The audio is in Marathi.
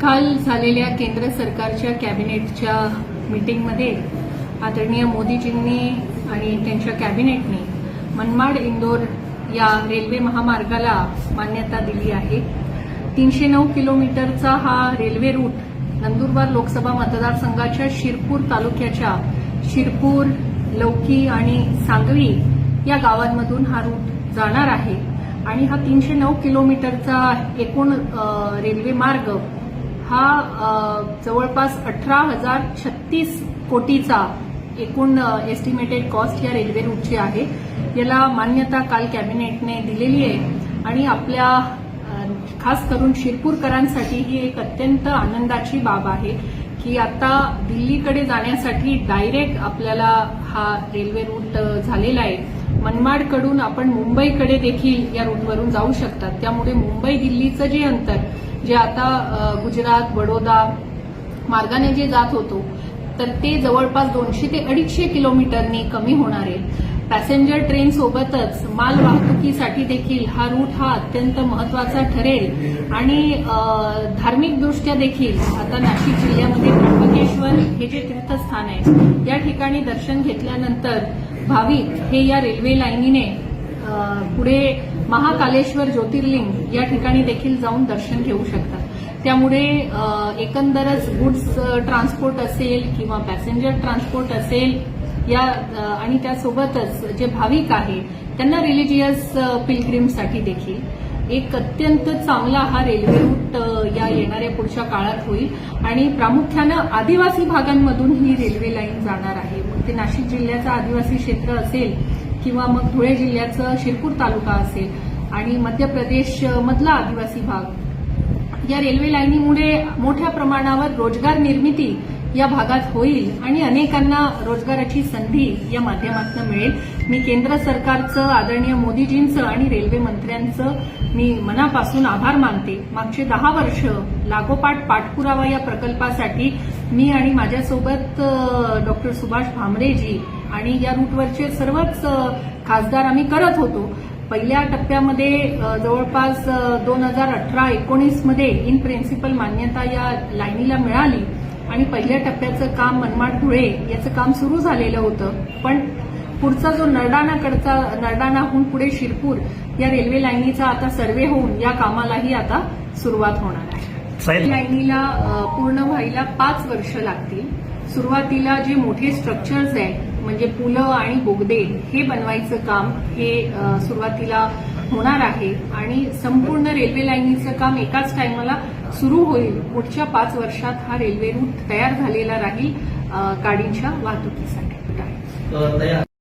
काल झालेल्या केंद्र सरकारच्या कॅबिनेटच्या मीटिंगमध्ये आदरणीय मोदीजींनी आणि त्यांच्या कॅबिनेटने मनमाड इंदोर या रेल्वे महामार्गाला मान्यता दिली आहे. तीनशे नऊ किलोमीटरचा हा रेल्वे रूट नंदुरबार लोकसभा मतदारसंघाच्या शिरपूर तालुक्याच्या शिरपूर लौकी आणि सांगवी या गावांमधून हा रूट जाणार आहे आणि हा तीनशे नऊ किलोमीटरचा एकूण रेल्वे मार्ग हा जवळपास अठरा हजार छत्तीस कोटीचा एकूण एस्टिमेटेड कॉस्ट या रेल्वे रूटची आहे. याला मान्यता काल कॅबिनेटने दिलेली आहे आणि आपल्या खास करून शिरपूरकरांसाठी ही एक अत्यंत आनंदाची बाब आहे की आता दिल्लीकडे जाण्यासाठी डायरेक्ट आपल्याला हा रेल्वे रूट झालेला आहे. मनमाडकडून आपण मुंबईकडे देखील या रूटवरून जाऊ शकतात. त्यामुळे मुंबई दिल्लीचं जे अंतर जे आता गुजरात बडोदा मार्गाने जे जात होतो तर ते जवळपास दोनशे ते अडीचशे किलोमीटरनी कमी होणार आहे. पॅसेंजर ट्रेन सोबतच माल वाहतुकीसाठी देखील हा रूट हा अत्यंत महत्त्वाचा ठरेल. आणि धार्मिकदृष्ट्या देखील आता नाशिक जिल्ह्यामध्ये त्र्यंबकेश्वर हे जे तीर्थस्थान आहे या ठिकाणी दर्शन घेतल्यानंतर भाविक हे या रेल्वे लाईनीने पुढे महाकालेश्वर ज्योतिर्लिंग या ठिकाणी देखील जाऊन दर्शन घेऊ शकतात. त्यामुळे एकंदरच गुड्स ट्रान्सपोर्ट असेल किंवा पॅसेंजर ट्रान्सपोर्ट असेल या आणि त्यासोबतच जे भाविक आहे त्यांना रिलिजियस पिलग्रीमसाठी देखील एक अत्यंत चांगला हा रेल्वे रूट या येणाऱ्या पुढच्या काळात होईल. आणि प्रामुख्यानं आदिवासी भागांमधून ही रेल्वे लाईन जाणार आहे. मग ते नाशिक जिल्ह्याचं आदिवासी क्षेत्र असेल किंवा मग धुळे जिल्ह्याचं शिरपूर तालुका असेल आणि मध्य प्रदेश मधला आदिवासी भाग. या रेल्वे लाईनीमुळे मोठ्या प्रमाणावर रोजगार निर्मिती या भागात होईल आणि अनेकांना रोजगाराची संधी या माध्यमातून मिळेल. मी केंद्र सरकारचं आदरणीय मोदीजींचं आणि रेल्वे मंत्र्यांचं मी मनापासून आभार मानते. मागचे दहा वर्ष लागोपाठ पाठपुरावा या प्रकल्पासाठी मी आणि माझ्यासोबत डॉक्टर सुभाष भामरेजी आणि या रूटवरचे सर्वच खासदार आम्ही करत होतो. पहिल्या टप्प्यामध्ये जवळपास दोन हजार अठरा एकोणीसमध्ये इन प्रिन्सिपल मान्यता या लाईनीला मिळाली. आणि पहिल्या टप्प्याचं काम मनमाड धुळे याचं काम सुरू झालेलं होतं. पण पुढचा जो नरडाणाकडचा नरडाणाहून पुढे शिरपूर या रेल्वे लाईनीचा आता सर्वे होऊन या कामालाही आता सुरुवात होणार आहे. लाईनीला पूर्ण व्हायला पाच वर्ष लागतील. सुरुवातीला जे मोठे स्ट्रक्चर्स आहेत म्हणजे पुलं आणि बोगदे हे बनवायचं काम हे सुरुवातीला होणार आहे आणि संपूर्ण रेल्वे लाईनीचं काम एकाच टायमाला सुरू होईल. पुढच्या पाच वर्षात हा रेल्वे रूट तयार झालेला राहील गाडीच्या वाहतुकीसाठी.